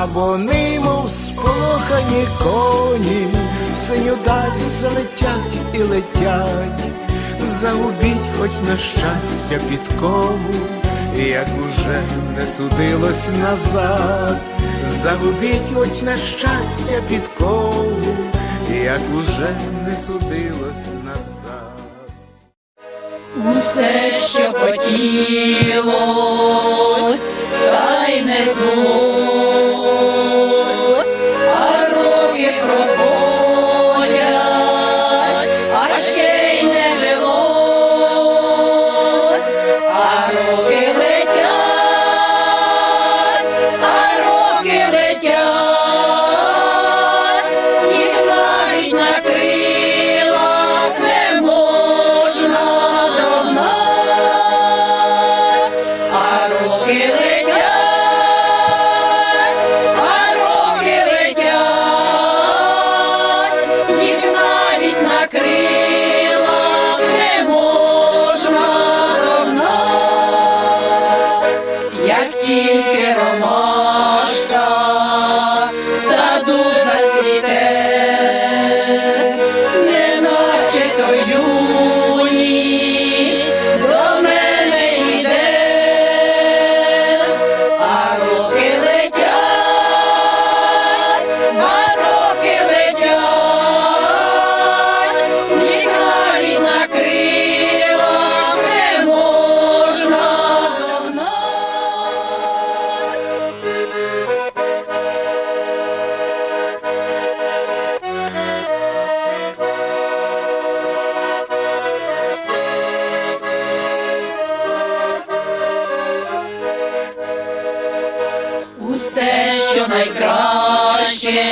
а вони, мов сполохані коні, в синю даль все летять і летять, загубіть хоч на щастя підкову, як уже не судилось назад, загубіть хоч на щастя підкову, як уже не судилось назад. Усе, що хотілось, та й не збулось, що найкраще